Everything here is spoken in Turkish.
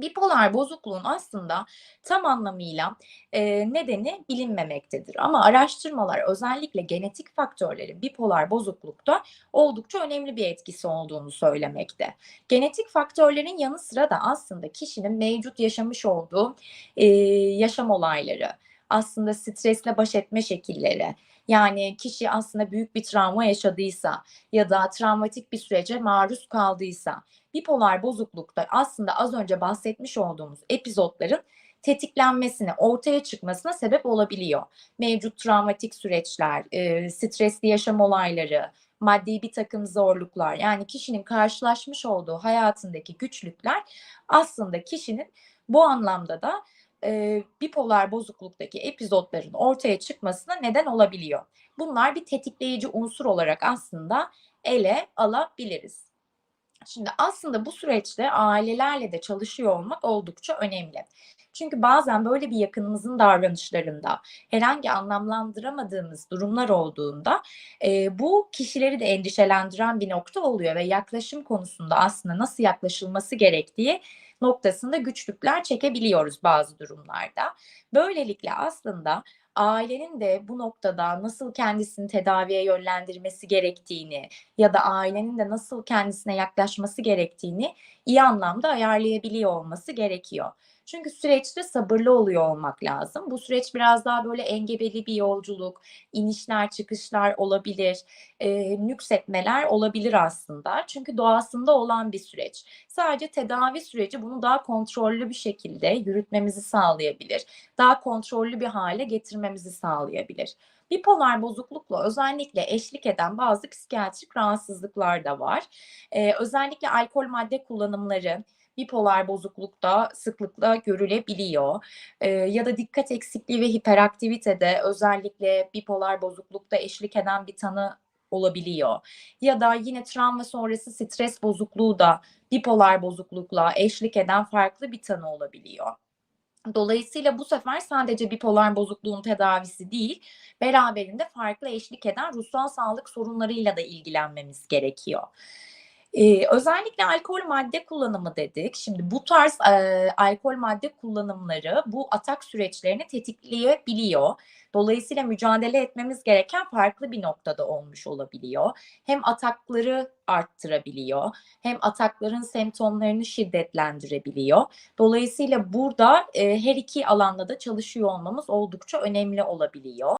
Bipolar bozukluğun aslında tam anlamıyla, eee, nedeni bilinmemektedir ama araştırmalar özellikle genetik faktörlerin bipolar bozuklukta oldukça önemli bir etkisi olduğunu söylemekte. Genetik faktörlerin yanı sıra da aslında kişinin mevcut yaşamış olduğu, eee, yaşam olayları, aslında stresle baş etme şekilleri, yani kişi aslında büyük bir travma yaşadıysa ya da travmatik bir sürece maruz kaldıysa, bipolar bozuklukta aslında az önce bahsetmiş olduğumuz epizotların tetiklenmesine, ortaya çıkmasına sebep olabiliyor. Mevcut travmatik süreçler, eee, stresli yaşam olayları, maddi birtakım zorluklar, yani kişinin karşılaşmış olduğu hayatındaki güçlükler aslında kişinin bu anlamda da, eee, bipolar bozukluktaki epizotların ortaya çıkmasına neden olabiliyor. Bunlar bir tetikleyici unsur olarak aslında ele alabiliriz. Şimdi aslında bu süreçte ailelerle de çalışıyor olmak oldukça önemli. Çünkü bazen böyle bir yakınımızın davranışlarında herhangi anlamlandıramadığımız durumlar olduğunda, eee, bu kişileri de endişelendiren bir nokta oluyor ve yaklaşım konusunda aslında nasıl yaklaşılması gerektiği noktasında güçlükler çekebiliyoruz bazı durumlarda. Böylelikle aslında ailenin de bu noktada nasıl kendisini tedaviye yönlendirmesi gerektiğini ya da ailenin de nasıl kendisine yaklaşması gerektiğini iyi anlamda ayarlayabiliyor olması gerekiyor. Çünkü süreçte sabırlı oluyor olmak lazım. Bu süreç biraz daha böyle engebeli bir yolculuk, inişler çıkışlar olabilir, eee, nüksetmeler olabilir aslında. Çünkü doğasında olan bir süreç. Sadece tedavi süreci bunu daha kontrollü bir şekilde yürütmemizi sağlayabilir. Daha kontrollü bir hâle getirmemizi sağlayabilir. Bipolar bozuklukla özellikle eşlik eden bazı psikiyatrik rahatsızlıklar da var. Eee, özellikle alkol madde kullanımları bipolar bozuklukta sıklıkla görülebiliyor, eee, ya da dikkat eksikliği ve hiperaktivite de özellikle bipolar bozuklukta eşlik eden bir tanı olabiliyor. Ya da yine travma sonrası stres bozukluğu da bipolar bozuklukla eşlik eden farklı bir tanı olabiliyor. Dolayısıyla bu sefer sadece bipolar bozukluğun tedavisi değil, beraberinde farklı eşlik eden ruhsal sağlık sorunlarıyla da ilgilenmemiz gerekiyor. Eee, özellikle alkol madde kullanımı dedik. Şimdi bu tarz, eee, alkol madde kullanımları bu atak süreçlerini tetikleyebiliyor. Dolayısıyla mücadele etmemiz gereken farklı bir noktada olmuş olabiliyor. Hem atakları arttırabiliyor hem atakların semptomlarını şiddetlendirebiliyor. Dolayısıyla burada, eee, her 2 alanda da çalışıyor olmamız oldukça önemli olabiliyor.